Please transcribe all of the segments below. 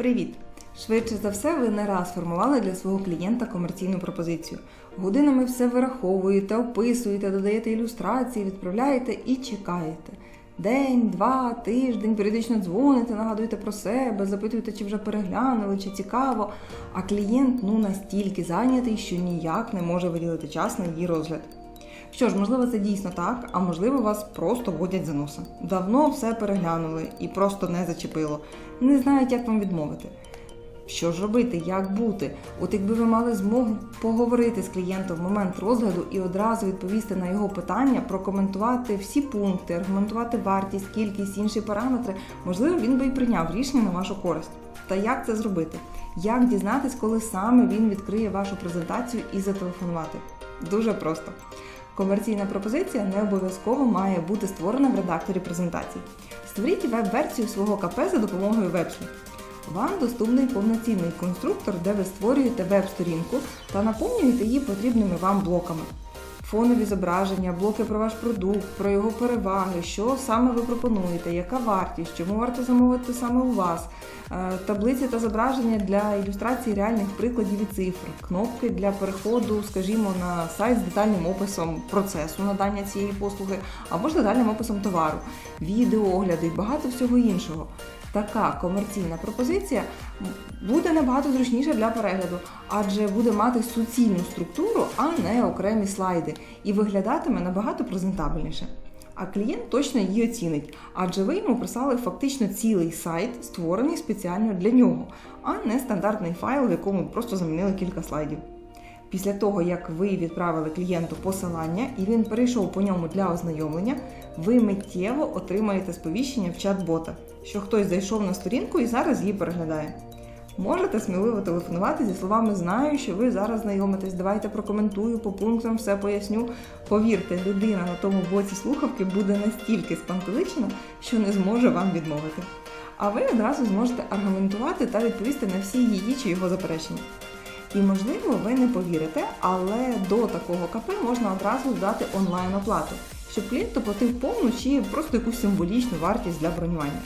Привіт! Швидше за все, ви не раз формували для свого клієнта комерційну пропозицію. Годинами все вираховуєте, описуєте, додаєте ілюстрації, відправляєте і чекаєте. День, два, тиждень, періодично дзвоните, нагадуєте про себе, запитуєте, чи вже переглянули, чи цікаво. А клієнт ну настільки зайнятий, що ніяк не може виділити час на її розгляд. Що ж, можливо, це дійсно так, а можливо, вас просто водять за носа. Давно все переглянули і просто не зачепило. Не знають, як вам відмовити. Що ж робити, як бути? От якби ви мали змогу поговорити з клієнтом в момент розгляду і одразу відповісти на його питання, прокоментувати всі пункти, аргументувати вартість, кількість, інші параметри, можливо, він би і прийняв рішення на вашу користь. Та як це зробити? Як дізнатись, коли саме він відкриє вашу презентацію і зателефонувати? Дуже просто. Комерційна пропозиція не обов'язково має бути створена в редакторі презентацій. Створіть веб-версію свого КП за допомогою вебслі. Вам доступний повноцінний конструктор, де ви створюєте веб-сторінку та наповнюєте її потрібними вам блоками. Фонові зображення, блоки про ваш продукт, про його переваги, що саме ви пропонуєте, яка вартість, чому варто замовити саме у вас, е, таблиці та зображення для ілюстрації реальних прикладів і цифр, кнопки для переходу, скажімо, на сайт з детальним описом процесу надання цієї послуги або ж детальним описом товару, відеоогляди і багато всього іншого. Така комерційна пропозиція буде набагато зручніша для перегляду, адже буде мати суцільну структуру, а не окремі слайди, і виглядатиме набагато презентабельніше. А клієнт точно її оцінить, адже ви йому прислали фактично цілий сайт, створений спеціально для нього, а не стандартний файл, в якому просто замінили кілька слайдів. Після того, як ви відправили клієнту посилання і він перейшов по ньому для ознайомлення, ви миттєво отримаєте сповіщення в чат-бота, що хтось зайшов на сторінку і зараз її переглядає. Можете сміливо телефонувати зі словами Знаю, що ви зараз знайомитесь. Давайте прокоментую по пунктам, все поясню. Повірте, людина на тому боці слухавки буде настільки спантеличена, що не зможе вам відмовити. А ви одразу зможете аргументувати та відповісти на всі її чи його заперечення. І можливо, ви не повірите, але до такого КП можна одразу дати онлайн-оплату, щоб клієнт оплатив повну чи просто якусь символічну вартість для бронювання.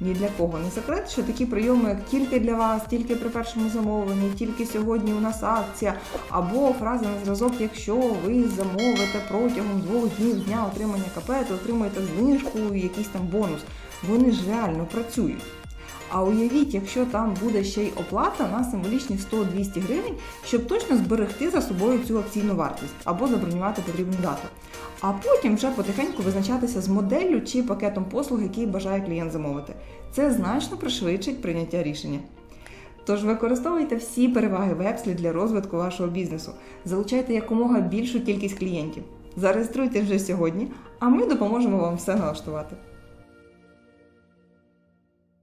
Ні для кого не секрет, що такі прийоми, як тільки для вас, тільки при першому замовленні, тільки сьогодні у нас акція, або фраза на зразок, якщо ви замовите протягом двох днів дня отримання КП, то отримаєте знижку і якийсь там бонус. Вони ж реально працюють. А уявіть, якщо там буде ще й оплата на символічні 100-200 гривень, щоб точно зберегти за собою цю акційну вартість або забронювати потрібну дату. А потім вже потихеньку визначатися з моделлю чи пакетом послуг, який бажає клієнт замовити. Це значно пришвидшить прийняття рішення. Тож використовуйте всі переваги вебслі для розвитку вашого бізнесу. Залучайте якомога більшу кількість клієнтів. Зареєструйте вже сьогодні, а ми допоможемо вам все налаштувати.